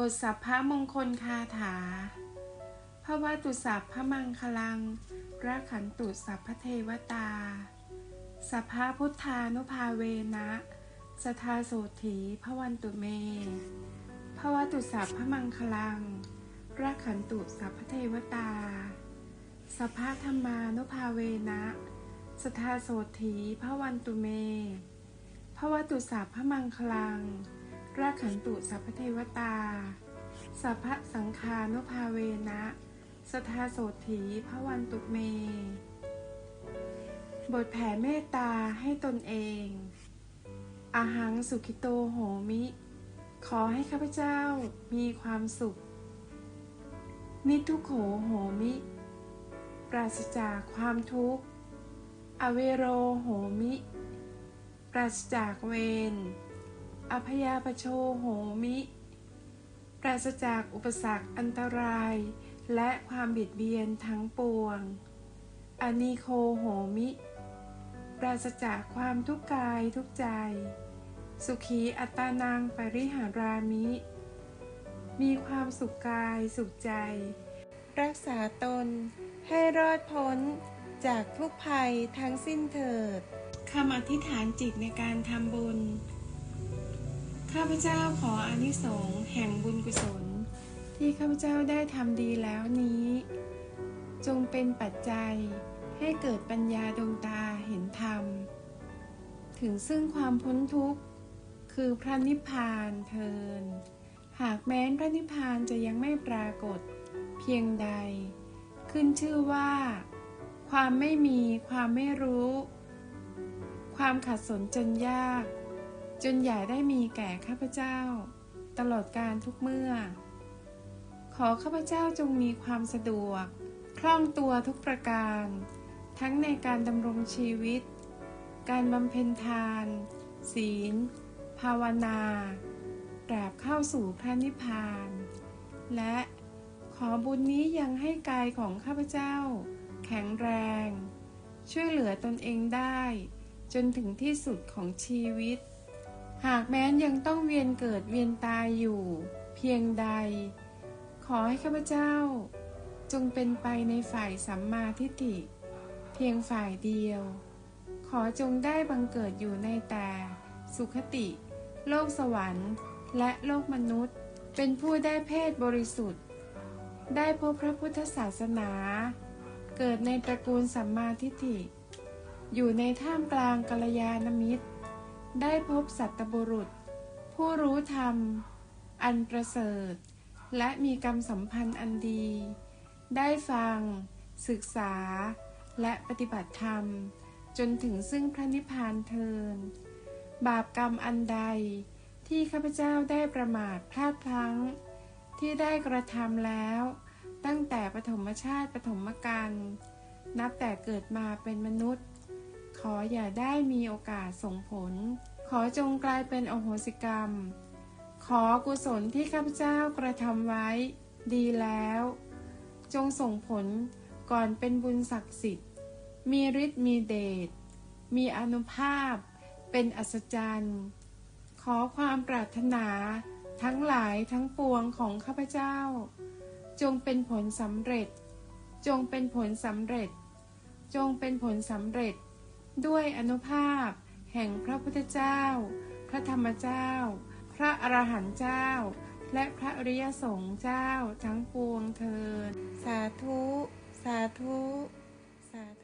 บทสัพพะมงคลคาถาพระวตุสัพพะมังคลังรักขันตุสัพพะเทวตา สัพพะพุทธานุภาเวนะ สทาโสถีพระวันตุเมพระวตุสัพพะมังคลังรักขันตุสัพพะเทวตา สัพพะธรรมานุภาเวนะ สทาโสถีพระวันตุเมพระวตุสัพพะมังคลัง ราขันตุสัพพเทวตา สัพพะสังคานุภาเวนะ สทาโสถีพระวันตุเม บทแผ่เมตตาให้ตนเองอาหังสุขิโตโหมิ ขอให้ข้าพเจ้ามีความสุข นิทุโขโหมิ ปราศจากความทุกข์ อเวโรโหมิ ปราศจากเวร อพยาปโชโหมิ ปราศจากอุปสรรคอันตราย และความเบิดเบียนทั้งปวง อนีโคโหมิ ปราศจากความทุกข์กายทุกใจ สุขีอัตตานังปริหารามิ มีความสุขกายสุขใจ รักษาตนให้รอดพ้นจากทุกภัยทั้งสิ้นเถิดคำอธิษฐานจิตในการทำบุญ ข้าพเจ้าขออานิสงส์แห่งบุญกุศล ที่ข้าพเจ้าได้ทำดีแล้วนี้ จงเป็นปัจจัยให้เกิดปัญญาดวงตาเห็นธรรม ถึงซึ่งความพ้นทุกข์ คือพระนิพพานเทิน หากแม้นพระนิพพานจะยังไม่ปรากฏ เพียงใด ขึ้นชื่อว่า ความไม่มี ความไม่รู้ ความขัดสนจนยาก จนอย่าได้มีแก่ข้าพเจ้า ตลอดการทุกเมื่อ ขอข้าพเจ้าจงมีความสะดวก คล่องตัวทุกประการ ทั้งในการดำรงชีวิต การบำเพ็ญทาน ศีล ภาวนาตราบเข้าสู่พระนิพพาน และขอบุญนี้ยังให้กายของข้าพเจ้า แข็งแรง ช่วยเหลือตนเองได้ จนถึงที่สุดของชีวิต หากแม้นยังต้องเวียนเกิดเวียนตายอยู่ เพียงใด ขอให้ข้าพเจ้า จงเป็นไปในฝ่ายสัมมาทิฏฐิ เพียงฝ่ายเดียว ขอจงได้บังเกิดอยู่ในแต่สุขติ โลกสวรรค์ และโลกมนุษย์ เป็นผู้ได้เพศบริสุทธิ์ ได้พบพระพุทธศาสนา เกิดในตระกูลสัมมาทิฏฐิ อยู่ในท่ามกลางกัลยาณมิตร ได้พบสัตบุรุษ ผู้รู้ธรรม อันประเสริฐ และมีกรรมสัมพันธ์อันดี ได้ฟัง ศึกษา และปฏิบัติธรรม จนถึงซึ่งพระนิพพานเทิน บาปกรรมอันใดที่ข้าพเจ้าได้ประมาทพลาดพลั้ง ที่ได้กระทำแล้ว ตั้งแต่ปฐมชาติปฐมกาลนับแต่เกิดมาเป็นมนุษย์ ขออย่าได้มีโอกาสส่งผล ขอจงกลายเป็นโอโหสิกรรม ขอกุศลที่ข้าพเจ้ากระทำไว้ ดีแล้ว จงส่งผลก่อนเป็นบุญศักดิ์สิทธิ์ มีฤทธิ์มีเดช มีอนุภาพ เป็นอัศจรรย์ ขอความปรารถนาทั้งหลายทั้งปวงของข้าพเจ้า จงเป็นผลสำเร็จ จงเป็นผลสำเร็จ จงเป็นผลสำเร็จ ด้วยอนุภาพ แห่งพระพุทธเจ้า พระธรรมเจ้า พระอรหันต์เจ้า และพระอริยสงฆ์เจ้าทั้งปวงเทิน สาธุ สาธุ สาธุ